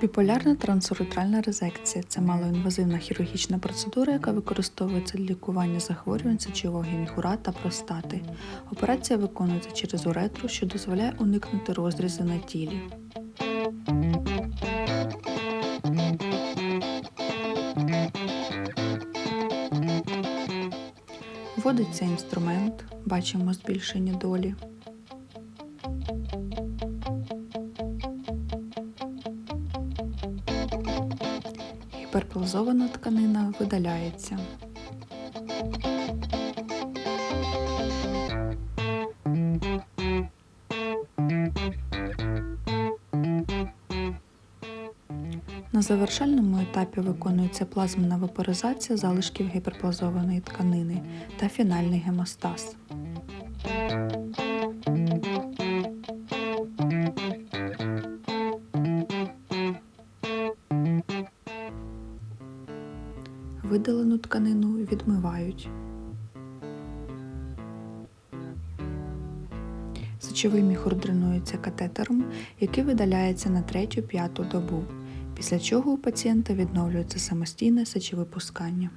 Біполярна трансуретральна резекція це малоінвазивна хірургічна процедура, яка використовується для лікування захворювань сечового гінгура та простати. Операція виконується через уретру, що дозволяє уникнути розрізу на тілі. Вводиться інструмент, бачимо збільшення долі. Гіперплазована тканина видаляється. На завершальному етапі виконується плазменна вапоризація залишків гіперплазованої тканини та фінальний гемостаз. Видалену тканину відмивають. Сечовий міхур дренується катетером, який видаляється на третю-п'яту добу, після чого у пацієнта відновлюється самостійне сечовипускання.